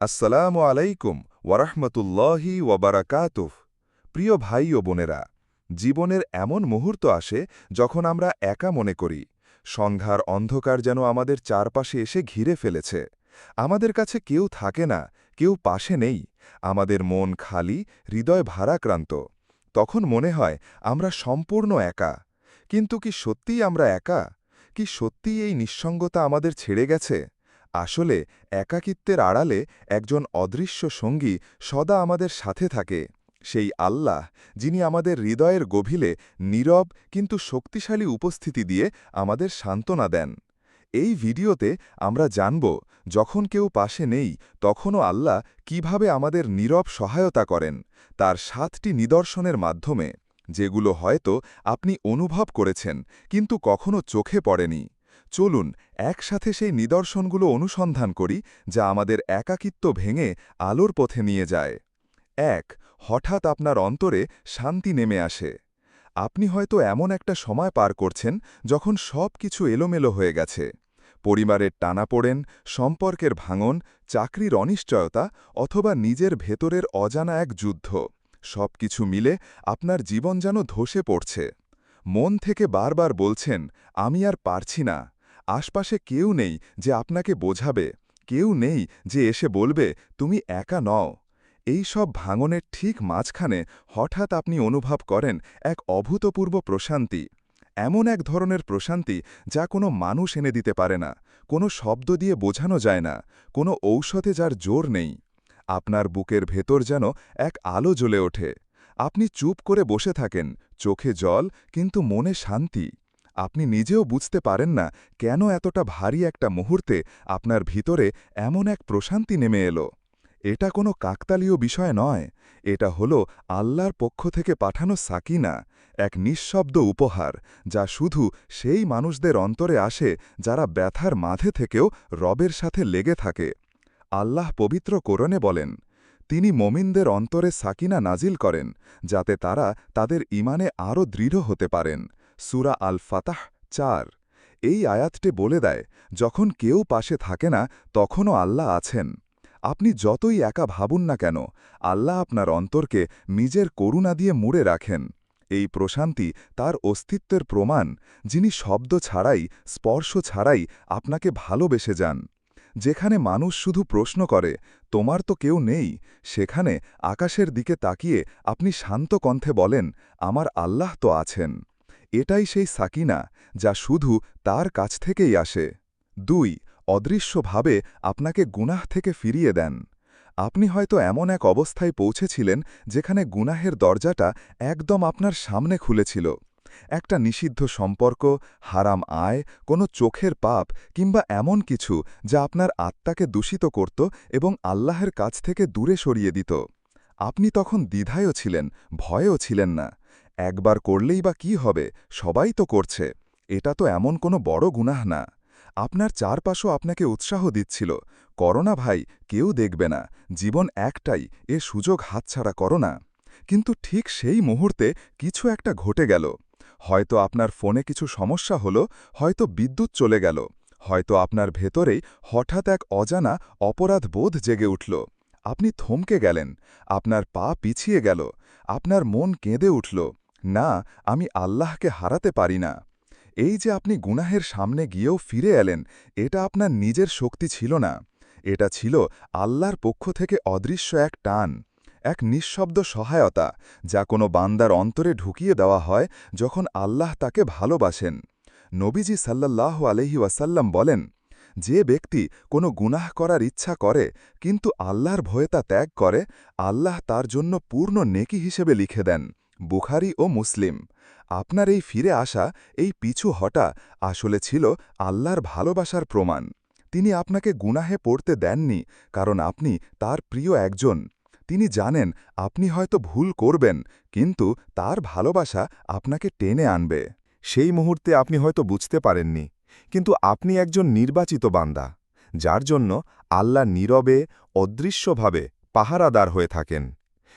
আসসালামু আলাইকুম ওয়ারাহমতুল্লাহি ওয়াবারাকাতুফ প্রিয় ভাই ও বোনেরা, জীবনের এমন মুহূর্ত আসে যখন আমরা একা মনে করি। সংঘার অন্ধকার যেন আমাদের চারপাশে এসে ঘিরে ফেলেছে। আমাদের কাছে কেউ থাকে না, কেউ পাশে নেই। আমাদের মন খালি, হৃদয় ভারাক্রান্ত। তখন মনে হয় আমরা সম্পূর্ণ একা। কিন্তু কি সত্যিই আমরা একা? কি সত্যিই এই নিঃসঙ্গতা আমাদের ছেড়ে গেছে? আসলে একাকিত্বের আড়ালে একজন অদৃশ্য সঙ্গী সদা আমাদের সাথে থাকে। সেই আল্লাহ, যিনি আমাদের হৃদয়ের গভীলে নীরব কিন্তু শক্তিশালী উপস্থিতি দিয়ে আমাদের সান্ত্বনা দেন। এই ভিডিওতে আমরা জানব, যখন কেউ পাশে নেই, তখনও আল্লাহ কীভাবে আমাদের নীরব সহায়তা করেন, তার সাতটি নিদর্শনের মাধ্যমে, যেগুলো হয়তো আপনি অনুভব করেছেন, কিন্তু কখনো চোখে পড়েনি। চলুন একসাথে সেই নিদর্শনগুলো অনুসন্ধান করি, যা আমাদের একাকিত্ব ভেঙে আলোর পথে নিয়ে যায়। এক, হঠাৎ আপনার অন্তরে শান্তি নেমে আসে। আপনি হয়তো এমন একটা সময় পার করছেন যখন সব কিছু এলোমেলো হয়ে গেছে। পরিবারের টানাপোড়েন সম্পর্কের ভাঙন, চাকরির অনিশ্চয়তা অথবা নিজের ভেতরের অজানা এক যুদ্ধ। সব কিছু মিলে আপনার জীবন যেন ধসে পড়ছে। মন থেকে বারবার বলছেন, আমি আর পারছি না। আশপাশে কেউ নেই যে আপনাকে বোঝাবে, কেউ নেই যে এসে বলবে, তুমি একা নও। এই সব ভাঙনের ঠিক মাঝখানে হঠাৎ আপনি অনুভব করেন এক অভূতপূর্ব প্রশান্তি, এমন এক ধরনের প্রশান্তি যা কোনো মানুষ এনে দিতে পারে না, কোনো শব্দ দিয়ে বোঝানো যায় না, কোনো ঔষধে যার জোর নেই। আপনার বুকের ভেতর যেন এক আলো জ্বলে ওঠে। আপনি চুপ করে বসে থাকেন, চোখে জল, কিন্তু মনে শান্তি। আপনি নিজেও বুঝতে পারেন না কেন এতটা ভারী একটা মুহূর্তে আপনার ভিতরে এমন এক প্রশান্তি নেমে এলো। এটা কোনো কাকতালীয় বিষয় নয়। এটা হল আল্লাহর পক্ষ থেকে পাঠানো সাকিনা, এক নিঃশব্দ উপহার যা শুধু সেই মানুষদের অন্তরে আসে যারা ব্যথার মাঝে থেকেও রবের সাথে লেগে থাকে। আল্লাহ পবিত্র কোরণে বলেন, তিনি মমিনদের অন্তরে সাকিনা নাজিল করেন, যাতে তারা তাদের ইমানে আরও দৃঢ় হতে পারেন। সুরা আল ফাতাহ চার। এই আয়াতটি বলে দেয়, যখন কেউ পাশে থাকে না, তখনও আল্লাহ আছেন। আপনি যতই একা ভাবুন না কেন, আল্লাহ আপনার অন্তরকে নিজের করুণা দিয়ে মুড়ে রাখেন। এই প্রশান্তি তার অস্তিত্বের প্রমাণ, যিনি শব্দ ছাড়াই, স্পর্শ ছাড়াই আপনাকে ভালোবেসে যান। যেখানে মানুষ শুধু প্রশ্ন করে, তোমার তো কেউ নেই? সেখানে আকাশের দিকে তাকিয়ে আপনি শান্ত কণ্ঠে বলেন, আমার আল্লাহ তো আছেন। এটাই সেই সাকিনা যা শুধু তার কাছ থেকেই আসে। দুই অদৃশ্যভাবে আপনাকে গুনাহ থেকে ফিরিয়ে দেন। আপনি হয়তো এমন এক অবস্থায় পৌঁছেছিলেন যেখানে গুনাহের দরজাটা একদম আপনার সামনে খুলেছিল। একটা নিষিদ্ধ সম্পর্ক, হারাম আয়, কোনো চোখের পাপ কিংবা এমন কিছু যা আপনার আত্মাকে দূষিত করত এবং আল্লাহের কাছ থেকে দূরে সরিয়ে দিত। আপনি তখন দ্বিধায়ও ছিলেন, ভয়েও ছিলেন না। একবার করলেই বা কি হবে, সবাই তো করছে। এটা তো এমন কোনো বড় গুনাহ না। আপনার চারপাশও আপনাকে উৎসাহ দিচ্ছিল। করোনা ভাই, কেউ দেখবে না। জীবন একটাই, এ সুযোগ হাতছাড়া করো না। কিন্তু ঠিক সেই মুহূর্তে কিছু একটা ঘটে গেল। হয়তো আপনার ফোনে কিছু সমস্যা হলো, হয়তো বিদ্যুৎ চলে গেল। হয়তো আপনার ভেতরেই হঠাৎ এক অজানা অপরাধ বোধ জেগে উঠল। আপনি থমকে গেলেন। আপনার পা পিছিয়ে গেল। আপনার মন কেঁদে উঠল। না, আমি আল্লাহকে হারাতে পারি না। এই যে আপনি গুনাহের সামনে গিয়েও ফিরে এলেন, এটা আপনার নিজের শক্তি ছিল না। এটা ছিল আল্লাহর পক্ষ থেকে অদৃশ্য এক টান, এক নিঃশব্দ সহায়তা, যা কোনো বান্দার অন্তরে ঢুকিয়ে দেওয়া হয় যখন আল্লাহ তাকে ভালোবাসেন। নবীজি সাল্লাহ আলহি ওয়াসাল্লাম বলেন, যে ব্যক্তি কোনো গুনাহ করার ইচ্ছা করে, কিন্তু আল্লাহর ভয়ে তা ত্যাগ করে, আল্লাহ তার জন্য পূর্ণ নেকি হিসেবে লিখে দেন। বুখারি ও মুসলিম। আপনার এই ফিরে আসা, এই পিছু হটা আসলে ছিল আল্লাহর ভালোবাসার প্রমাণ। তিনি আপনাকে গুনাহে পড়তে দেননি, কারণ আপনি তার প্রিয় একজন। তিনি জানেন, আপনি হয়তো ভুল করবেন, কিন্তু তার ভালোবাসা আপনাকে টেনে আনবে। সেই মুহূর্তে আপনি হয়তো বুঝতে পারেননি, কিন্তু আপনি একজন নির্বাচিত বান্দা, যার জন্য আল্লাহ নীরবে, অদৃশ্যভাবে পাহারাদার হয়ে থাকেন।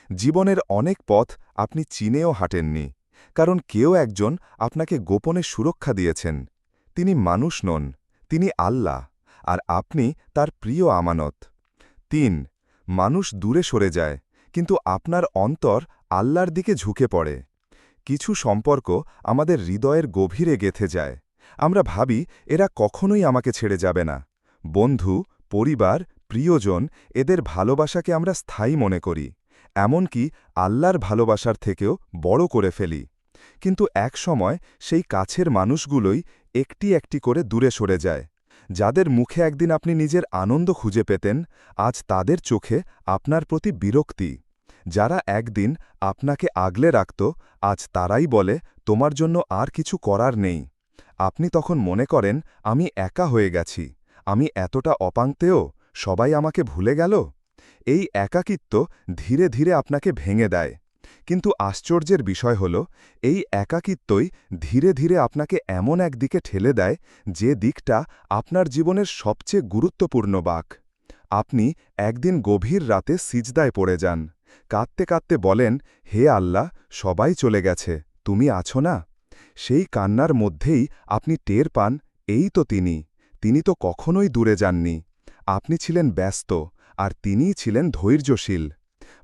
জীবনের অনেক পথ আপনি চিনেও হাঁটেননি, কারণ কেউ একজন আপনাকে গোপনে সুরক্ষা দিয়েছেন। তিনি মানুষ নন, তিনি আল্লাহ, আর আপনি তার প্রিয় আমানত। তিন, মানুষ দূরে সরে যায়, কিন্তু আপনার অন্তর আল্লাহর দিকে ঝুঁকে পড়ে। কিছু সম্পর্ক আমাদের হৃদয়ের গভীরে গেথে যায়। আমরা ভাবি, এরা কখনোই আমাকে ছেড়ে যাবে না। বন্ধু, পরিবার, প্রিয়জন, এদের ভালোবাসাকে আমরা স্থায়ী মনে করি। এমনকি আল্লাহর ভালোবাসার থেকেও বড় করে ফেলি। কিন্তু এক সময় সেই কাছের মানুষগুলোই একটি একটি করে দূরে সরে যায়। যাদের মুখে একদিন আপনি নিজের আনন্দ খুঁজে পেতেন, আজ তাদের চোখে আপনার প্রতি বিরক্তি। যারা একদিন আপনাকে আগলে রাখত, আজ তারাই বলে, তোমার জন্য আর কিছু করার নেই। আপনি তখন মনে করেন, আমি একা হয়ে গেছি। আমি এতটা অপাংতেও সবাই আমাকে ভুলে গেল? এই একাকিত্ব ধীরে ধীরে আপনাকে ভেঙে দেয়। কিন্তু আশ্চর্যের বিষয় হল, এই একাকিত্বই ধীরে ধীরে আপনাকে এমন এক দিকে ঠেলে দেয় যে দিকটা আপনার জীবনের সবচেয়ে গুরুত্বপূর্ণ বাক। আপনি একদিন গভীর রাতে সিজদায় পড়ে যান। কাঁদতে কাঁদতে বলেন, হে আল্লাহ, সবাই চলে গেছে, তুমি আছো না? সেই কান্নার মধ্যেই আপনি টের পান, এই তো তিনি তিনি তো কখনোই দূরে যাননি। আপনি ছিলেন ব্যস্ত আর তিনিই ছিলেন ধৈর্যশীল।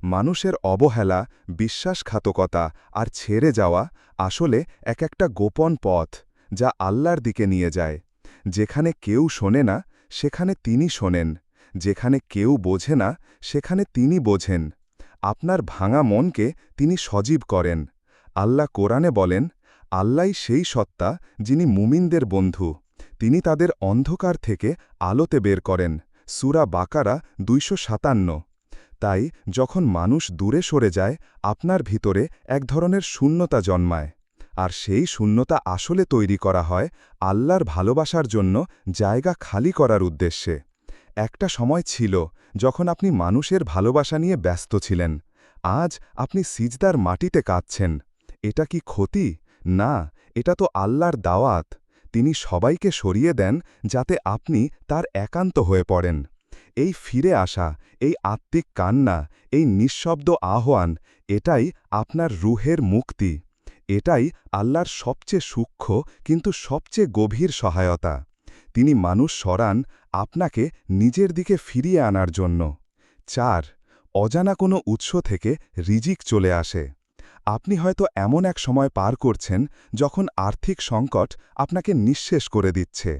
মানুষের অবহেলা, বিশ্বাসঘাতকতা আর ছেড়ে যাওয়া আসলে এক একটা গোপন পথ যা আল্লাহর দিকে নিয়ে যায়। যেখানে কেউ শোনে না, সেখানে তিনি শোনেন। যেখানে কেউ বোঝে না, সেখানে তিনি বোঝেন। আপনার ভাঙা মনকে তিনি সজীব করেন। আল্লাহ কোরআনে বলেন আল্লাই সেই সত্তা যিনি মুমিনদের বন্ধু। তিনি তাদের অন্ধকার থেকে আলোতে বের করেন। সুরা বাকারা দুইশো সাতান্ন। তাই যখন মানুষ দূরে সরে যায়, আপনার ভিতরে এক ধরনের শূন্যতা জন্মায়। আর সেই শূন্যতা আসলে তৈরি করা হয় আল্লাহর ভালোবাসার জন্য জায়গা খালি করার উদ্দেশ্যে। একটা সময় ছিল যখন আপনি মানুষের ভালোবাসা নিয়ে ব্যস্ত ছিলেন। আজ আপনি সিজদার মাটিতে কাঁদছেন। এটা কি ক্ষতি? না, এটা তো আল্লাহর দাওয়াত। তিনি সবাইকে সরিয়ে দেন যাতে আপনি তার একান্ত হয়ে পড়েন। এই ফিরে আসা, এই আত্মিক কান্না, এই নিঃশব্দ আহ্বান, এটাই আপনার রুহের মুক্তি। এটাই আল্লাহর সবচেয়ে সূক্ষ্ম কিন্তু সবচেয়ে গভীর সহায়তা। তিনি মানুষ সরান আপনাকে নিজের দিকে ফিরিয়ে আনার জন্য। চার, অজানা কোনো উৎস থেকে রিজিক চলে আসে। আপনি হয়তো এমন এক সময় পার করছেন যখন আর্থিক সংকট আপনাকে নিঃশেষ করে দিচ্ছে।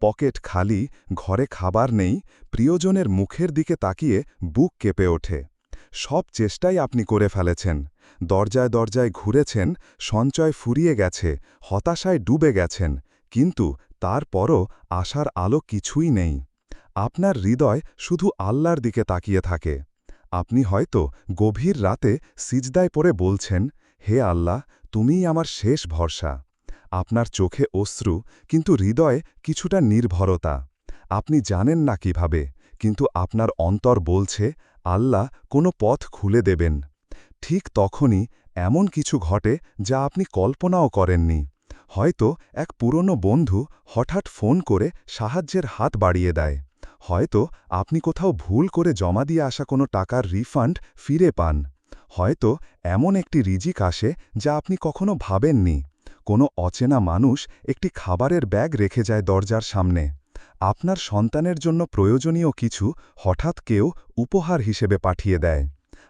পকেট খালি, ঘরে খাবার নেই, প্রিয়জনের মুখের দিকে তাকিয়ে বুক কেঁপে ওঠে। সব চেষ্টাই আপনি করে ফেলেছেন। দরজায় দরজায় ঘুরেছেন, সঞ্চয় ফুরিয়ে গেছে, হতাশায় ডুবে গেছেন, কিন্তু তারপরও আশার আলো কিছুই নেই। আপনার হৃদয় শুধু আল্লাহর দিকে তাকিয়ে থাকে। আপনি হয়তো গভীর রাতে সিজদায় পড়ে বলছেন, হে আল্লাহ, তুমিই আমার শেষ ভরসা। আপনার চোখে অশ্রু, কিন্তু হৃদয়ে কিছুটা নির্ভরতা। আপনি জানেন না কীভাবে, কিন্তু আপনার অন্তর বলছে, আল্লাহ কোনো পথ খুলে দেবেন। ঠিক তখনই এমন কিছু ঘটে যা আপনি কল্পনাও করেননি। হয়তো এক পুরনো বন্ধু হঠাৎ ফোন করে সাহায্যের হাত বাড়িয়ে দেয়। হয়তো আপনি কোথাও ভুল করে জমা দিয়ে আসা কোনো টাকার রিফান্ড ফিরে পান। হয়তো এমন একটি রিজিক আসে যা আপনি কখনো ভাবেননি। কোনো অচেনা মানুষ একটি খাবারের ব্যাগ রেখে যায় দরজার সামনে। আপনার সন্তানের জন্য প্রয়োজনীয় কিছু হঠাৎ কেউ উপহার হিসেবে পাঠিয়ে দেয়।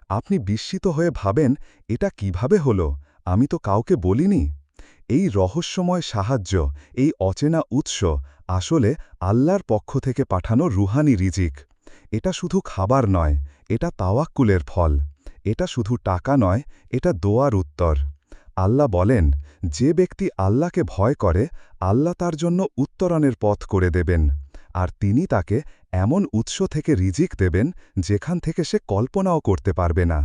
আপনি বিস্মিত হয়ে ভাবেন, এটা কীভাবে হলো? আমি তো কাউকে বলিনি? এই রহস্যময় সাহায্য, এই অচেনা উৎস আসলে আল্লাহর পক্ষ থেকে পাঠানো রুহানি রিজিক। এটা শুধু খাবার নয়, এটা তাওয়াক্কুলের ফল। এটা শুধু টাকা নয়, এটা দোয়ার উত্তর। আল্লাহ বলেন, যে ব্যক্তি আল্লাহকে ভয় করে, আল্লাহ তার জন্য উত্তরণের পথ করে দেবেন। আর তিনি তাকে এমন উৎস থেকে রিজিক দেবেন, যেখান থেকে সে কল্পনাও করতে পারবে না।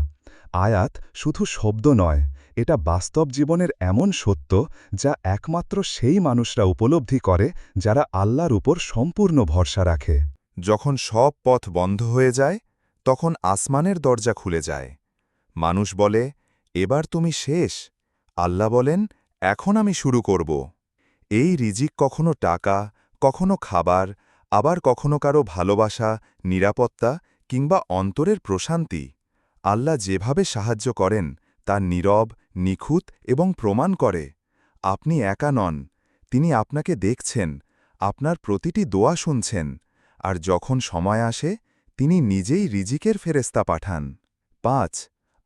আয়াত শুধু শব্দ নয় এটা বাস্তব জীবনের এমন সত্য যা একমাত্র সেই মানুষরা উপলব্ধি করে যারা আল্লাহর উপর সম্পূর্ণ ভরসা রাখে। যখন সব পথ বন্ধ হয়ে যায়, তখন আসমানের দরজা খুলে যায়। মানুষ বলে, এবার তুমি শেষ। আল্লাহ বলেন, এখন আমি শুরু করব। এই রিজিক কখনো টাকা, কখনো খাবার, আবার কখনো কারও ভালোবাসা, নিরাপত্তা কিংবা অন্তরের প্রশান্তি। আল্লাহ যেভাবে সাহায্য করেন তা নীরব, নিখুঁত এবং প্রমাণ করে। আপনি একা নন, তিনি আপনাকে দেখছেন, আপনার প্রতিটি দোয়া শুনছেন, আর যখন সময় আসে, তিনি নিজেই রিজিকের ফেরেস্তা পাঠান। পাঁচ,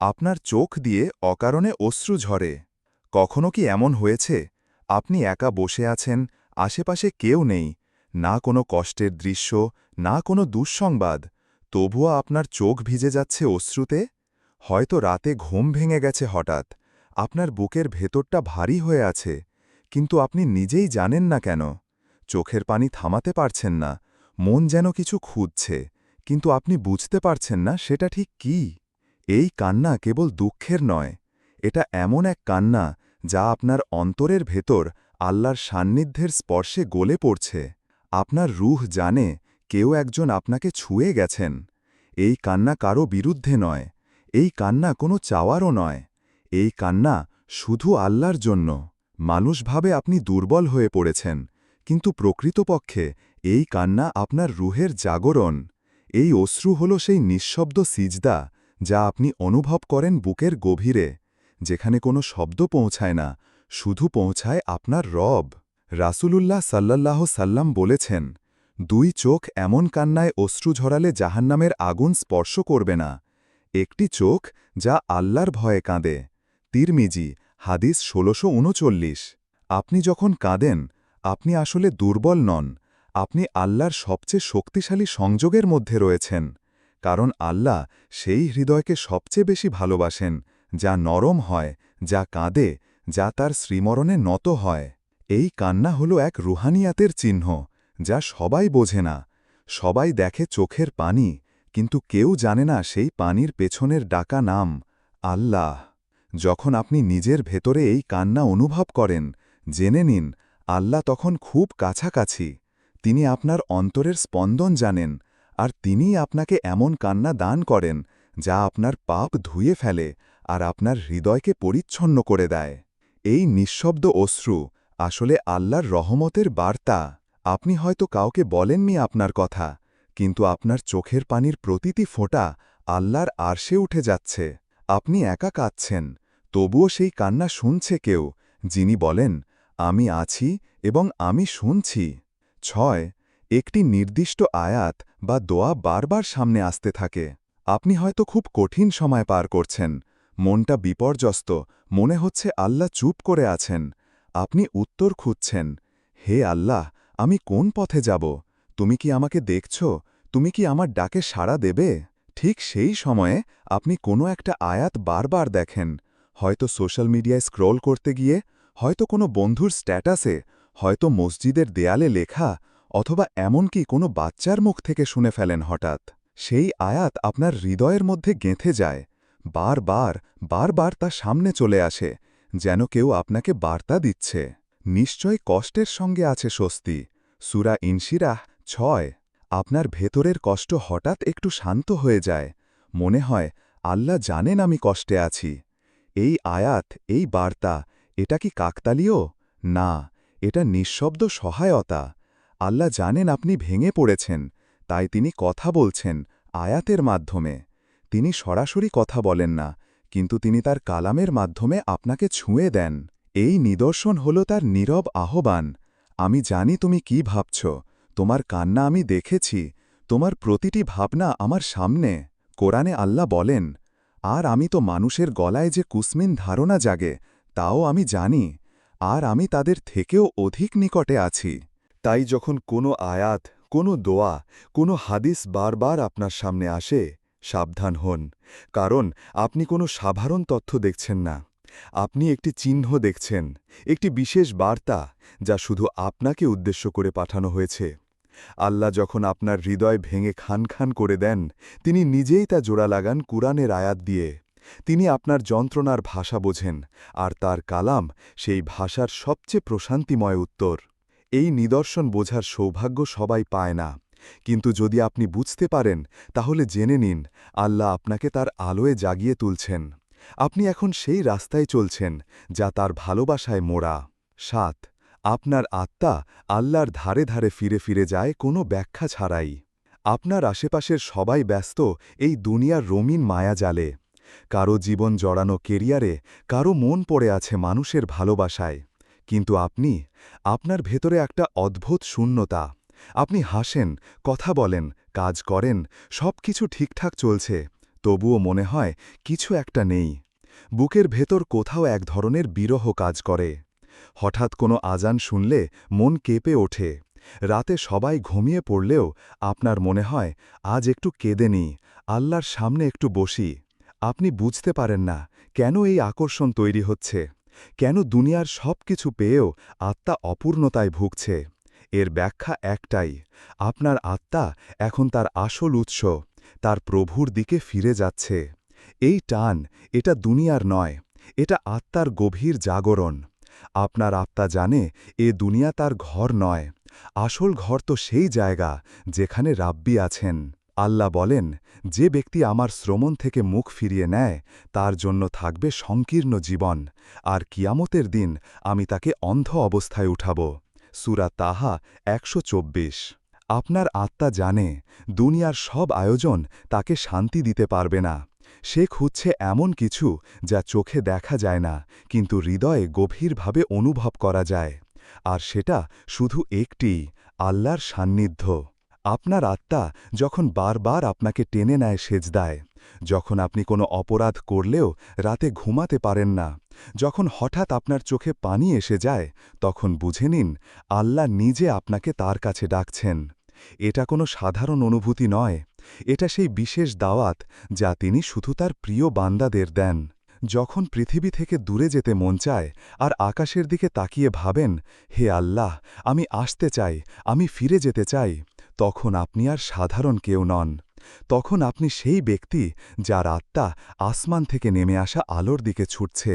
আপনার চোখ দিয়ে অকারণে অশ্রু ঝরে। কখনো কি এমন হয়েছে? আপনি একা বসে আছেন, আশেপাশে কেউ নেই, না কোনো কষ্টের দৃশ্য, না কোনো দুঃসংবাদ, তবুও আপনার চোখ ভিজে যাচ্ছে অশ্রুতে? হয়তো রাতে ঘুম ভেঙে গেছে হঠাৎ। আপনার বুকের ভেতরটা ভারী হয়ে আছে। কিন্তু আপনি নিজেই জানেন না কেন। চোখের পানি থামাতে পারছেন না। মন যেন কিছু খুঁজছে। কিন্তু আপনি বুঝতে পারছেন না সেটা ঠিক কি। এই কান্না কেবল দুঃখের নয়। এটা এমন এক কান্না যা আপনার অন্তরের ভেতর আল্লাহর সান্নিধ্যের স্পর্শে গলে পড়ছে। আপনার রুহ জানে কেউ একজন আপনাকে ছুঁয়ে গেছেন। এই কান্না কারও বিরুদ্ধে নয়। এই কান্না কোনো চাওয়ারও নয়। এই কান্না শুধু আল্লাহর জন্য। মানুষ ভাবে আপনি দুর্বল হয়ে পড়েছেন, কিন্তু প্রকৃতপক্ষে এই কান্না আপনার রুহের জাগরণ। এই অশ্রু হল সেই নিঃশব্দ সিজদা যা আপনি অনুভব করেন বুকের গভীরে, যেখানে কোনো শব্দ পৌঁছায় না, শুধু পৌঁছায় আপনার রব। রাসূলুল্লাহ সাল্লাল্লাহ সাল্লাম বলেছেন, দুই চোখ এমন কান্নায় অশ্রু ঝরালে জাহান্নামের আগুন স্পর্শ করবে না। একটি চোখ যা আল্লাহর ভয়ে কাঁদে। তিরমিজি, হাদিস ষোলোশো উনচল্লিশ। আপনি যখন কাঁদেন, আপনি আসলে দুর্বল নন। আপনি আল্লাহর সবচেয়ে শক্তিশালী সংযোগের মধ্যে রয়েছেন। কারণ আল্লাহ সেই হৃদয়কে সবচেয়ে বেশি ভালোবাসেন, যা নরম হয়, যা কাঁদে, যা তার শ্রীমরণে নত হয়। এই কান্না হল এক রুহানিয়াতের চিহ্ন, যা সবাই বোঝে না। সবাই দেখে চোখের পানি কিন্তু কেউ জানে না সেই পানির পেছনের ডাকা নাম, আল্লাহ। যখন আপনি নিজের ভেতরে এই কান্না অনুভব করেন, জেনে নিন, আল্লাহ তখন খুব কাছাকাছি। তিনি আপনার অন্তরের স্পন্দন জানেন, আর তিনিই আপনাকে এমন কান্না দান করেন, যা আপনার পাপ ধুয়ে ফেলে আর আপনার হৃদয়কে পরিচ্ছন্ন করে দেয়। এই নিঃশব্দ অশ্রু আসলে আল্লাহর রহমতের বার্তা। আপনি হয়তো কাউকে বলেননি আপনার কথা কিন্তু আপনার চোখের পানির প্রতিটি ফোঁটা আল্লাহর আরশে উঠে যাচ্ছে। আপনি একা কাঁদছেন। তবুও সেই কান্না শুনছে কেউ, যিনি বলেন, আমি আছি এবং আমি শুনছি। ছয়, একটি নির্দিষ্ট আয়াত বা দোয়া বারবার সামনে আসতে থাকে। আপনি হয়তো খুব কঠিন সময় পার করছেন। মনটা বিপর্যস্ত। মনে হচ্ছে আল্লাহ চুপ করে আছেন। আপনি উত্তর খুঁজছেন, হে আল্লাহ, আমি কোন পথে যাব? তুমি কি আমাকে দেখছ? তুমি কি আমার ডাকে সাড়া দেবে? ঠিক সেই সময়ে আপনি কোনো একটা আয়াত বারবার দেখেন। হয়তো সোশ্যাল মিডিয়ায় স্ক্রোল করতে গিয়ে, হয়তো কোনো বন্ধুর স্ট্যাটাসে, হয়তো মসজিদের দেয়ালে লেখা, অথবা এমনকি কোনো বাচ্চার মুখ থেকে শুনে ফেলেন হঠাৎ। সেই আয়াত আপনার হৃদয়ের মধ্যে গেঁথে যায়। বারবার বারবার তা সামনে চলে আসে, যেন কেউ আপনাকে বার্তা দিচ্ছে। নিশ্চয় কষ্টের সঙ্গে আছে স্বস্তি। সুরা ইনশিরাহ ছয়, আপনার ভেতরের কষ্ট হঠাৎ একটু শান্ত হয়ে যায়। মনে হয়, আল্লাহ জানেন আমি কষ্টে আছি। এই আয়াত, এই বার্তা, এটা কি কাকতালীয়? না, এটা নিঃশব্দ সহায়তা। আল্লাহ জানেন আপনি ভেঙে পড়েছেন, তাই তিনি কথা বলছেন আয়াতের মাধ্যমে। তিনি সরাসরি কথা বলেন না, কিন্তু তিনি তার কালামের মাধ্যমে আপনাকে ছুঁয়ে দেন। এই নিদর্শন হল তার নীরব আহ্বান, আমি জানি তুমি কি ভাবছ তোমার কান্না আমি দেখেছি, তোমার প্রতিটি ভাবনা আমার সামনে। কোরআনে আল্লাহ বলেন, আর আমি তো মানুষের গলায় যে কুসমিন ধারণা জাগে, তাও আমি জানি, আর আমি তাদের থেকেও অধিক নিকটে আছি। তাই যখন কোনো আয়াত, কোনো দোয়া, কোনো হাদিস বারবার আপনার সামনে আসে, সাবধান হন, কারণ আপনি কোনো সাধারণ তথ্য দেখছেন না। আপনি একটি চিহ্ন দেখছেন, একটি বিশেষ বার্তা, যা শুধু আপনাকে উদ্দেশ্য করে পাঠানো হয়েছে। আল্লাহ যখন আপনার হৃদয় ভেঙে খান খান করে দেন, তিনি নিজেই তা জোড়া লাগান কুরআনের আয়াত দিয়ে। তিনি আপনার যন্ত্রণার ভাষা বোঝেন, আর তার কালাম সেই ভাষার সবচেয়ে প্রশান্তিময় উত্তর। এই নিদর্শন বোঝার সৌভাগ্য সবাই পায় না। কিন্তু যদি আপনি বুঝতে পারেন, তাহলে জেনে নিন, আল্লাহ আপনাকে তার আলোয় জাগিয়ে তুলছেন। আপনি এখন সেই রাস্তায় চলছেন, যা তার ভালোবাসায় মোড়া। সাত আপনার আত্মা আল্লাহর ধারে ধারে ফিরে ফিরে যায় কোনো ব্যাখ্যা ছাড়াই। আপনার আশেপাশের সবাই ব্যস্ত এই দুনিয়ার রঙিন মায়াজালে কারও জীবন জড়ানো কেরিয়ারে, কারও মন পড়ে আছে মানুষের ভালোবাসায়। কিন্তু আপনি, আপনার ভেতরে একটা অদ্ভুত শূন্যতা। আপনি হাসেন, কথা বলেন, কাজ করেন সব কিছু ঠিকঠাক চলছে। তবুও মনে হয় কিছু একটা নেই। বুকের ভেতর কোথাও এক ধরনের বিরহ কাজ করে। হঠাৎ কোনো আজান শুনলে মন কেঁপে ওঠে। রাতে সবাই ঘুমিয়ে পড়লেও আপনার মনে হয়, আজ একটু কেঁদে নি আল্লাহর সামনে একটু বসি। আপনি বুঝতে পারেন না কেন এই আকর্ষণ তৈরি হচ্ছে। কেন দুনিয়ার সব কিছু পেয়েও আত্মা অপূর্ণতায় ভুগছে। এর ব্যাখ্যা একটাই, আপনার আত্মা এখন তার আসল উৎস, তার প্রভুর দিকে ফিরে যাচ্ছে। এই টান এটা দুনিয়ার নয়, এটা আত্মার গভীর জাগরণ। আপনার আত্মা জানে, এ দুনিয়া তার ঘর নয়। আসল ঘর তো সেই জায়গা যেখানে রাব্বি আছেন। আল্লাহ বলেন, যে ব্যক্তি আমার শ্রমণ থেকে মুখ ফিরিয়ে নেয়, তার জন্য থাকবে সংকীর্ণ জীবন, আর কিয়ামতের দিন আমি তাকে অন্ধ অবস্থায় উঠাব। সুরা তাহা একশো চব্বিশ। আপনার আত্মা জানে, দুনিয়ার সব আয়োজন তাকে শান্তি দিতে পারবে না। সে খুঁজছে এমন কিছু যা চোখে দেখা যায় না, কিন্তু হৃদয়ে গভীরভাবে অনুভব করা যায়। আর সেটা শুধু একটি, আল্লাহর সান্নিধ্য। আপনার আত্মা যখন বারবার আপনাকে টেনে নেয় সেজদায়, যখন আপনি কোনো অপরাধ করলেও রাতে ঘুমাতে পারেন না, যখন হঠাৎ আপনার চোখে পানি এসে যায়, তখন বুঝে নিন, আল্লাহ নিজে আপনাকে তার কাছে ডাকছেন। এটা কোনো সাধারণ অনুভূতি নয়। এটা সেই বিশেষ দাওয়াত যা তিনি শুধু তার প্রিয় বান্দাদের দেন। যখন পৃথিবী থেকে দূরে যেতে মন চায় আর আকাশের দিকে তাকিয়ে ভাবেন, হে আল্লাহ, আমি আসতে চাই, আমি ফিরে যেতে চাই, তখন আপনি আর সাধারণ কেউ নন। তখন আপনি সেই ব্যক্তি যার আত্মা আসমান থেকে নেমে আসা আলোর দিকে ছুটছে।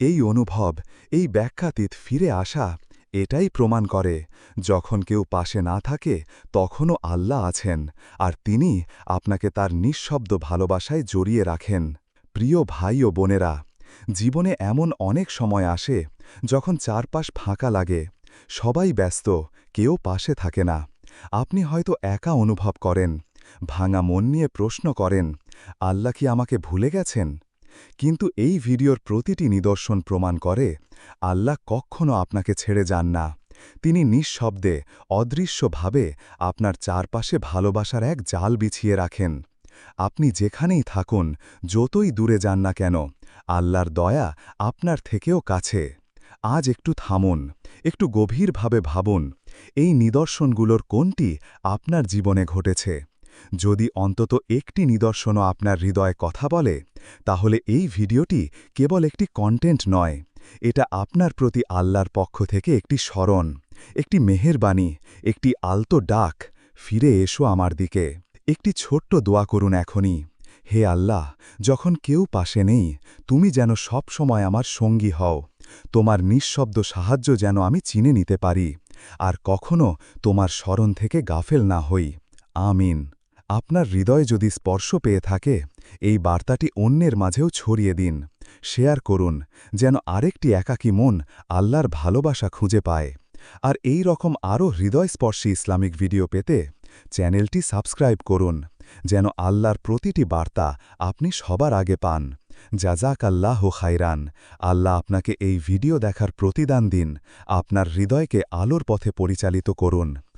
এই অনুভব, এই ব্যাখ্যাতীত ফিরে আসা এটাই প্রমাণ করে, যখন কেউ পাশে না থাকে, তখনও আল্লাহ আছেন, আর তিনি আপনাকে তার নিঃশব্দ ভালোবাসায় জড়িয়ে রাখেন। প্রিয় ভাই ও বোনেরা, জীবনে এমন অনেক সময় আসে, যখন চারপাশ ফাঁকা লাগে, সবাই ব্যস্ত, কেউ পাশে থাকে না। আপনি হয়তো একা অনুভব করেন, ভাঙা মন নিয়ে প্রশ্ন করেন, আল্লাহ কি আমাকে ভুলে গেছেন? কিন্তু এই ভিডিওর প্রতিটি নিদর্শন প্রমাণ করে আল্লাহ কখনও আপনাকে ছেড়ে যান না। তিনি নিঃশব্দে, অদৃশ্যভাবে আপনার চারপাশে ভালোবাসার এক জাল বিছিয়ে রাখেন। আপনি যেখানেই থাকুন, যতই দূরে যান না কেন, আল্লাহর দয়া আপনার থেকেও কাছে। আজ একটু থামুন, একটু গভীরভাবে ভাবুন, এই নিদর্শনগুলোর কোনটি আপনার জীবনে ঘটেছে? যদি অন্তত একটি নিদর্শনও আপনার হৃদয়ে কথা বলে, তাহলে এই ভিডিওটি কেবল একটি কন্টেন্ট নয়, এটা আপনার প্রতি আল্লাহর পক্ষ থেকে একটি স্মরণ, একটি মেহেরবাণী, একটি আলতো ডাক, ফিরে এসো আমার দিকে। একটি ছোট্ট দোয়া করুন এখনই। হে আল্লাহ, যখন কেউ পাশে নেই, তুমি যেন সব সময় আমার সঙ্গী হও। তোমার নিঃশব্দ সাহায্য যেন আমি চিনে নিতে পারি, আর কখনো তোমার স্মরণ থেকে গাফেল না হই। আমিন। আপনার হৃদয় যদি স্পর্শ পেয়ে থাকে, এই বার্তাটি অন্যের মাঝেও ছড়িয়ে দিন। শেয়ার করুন, যেন আরেকটি একাকী মন আল্লাহর ভালোবাসা খুঁজে পায়। আর এই রকম আরও হৃদয়স্পর্শী ইসলামিক ভিডিও পেতে চ্যানেলটি সাবস্ক্রাইব করুন, যেন আল্লাহর প্রতিটি বার্তা আপনি সবার আগে পান। জাজাক আল্লাহ খাইরান আল্লাহ আপনাকে এই ভিডিও দেখার প্রতিদান দিন, আপনার হৃদয়কে আলোর পথে পরিচালিত করুন।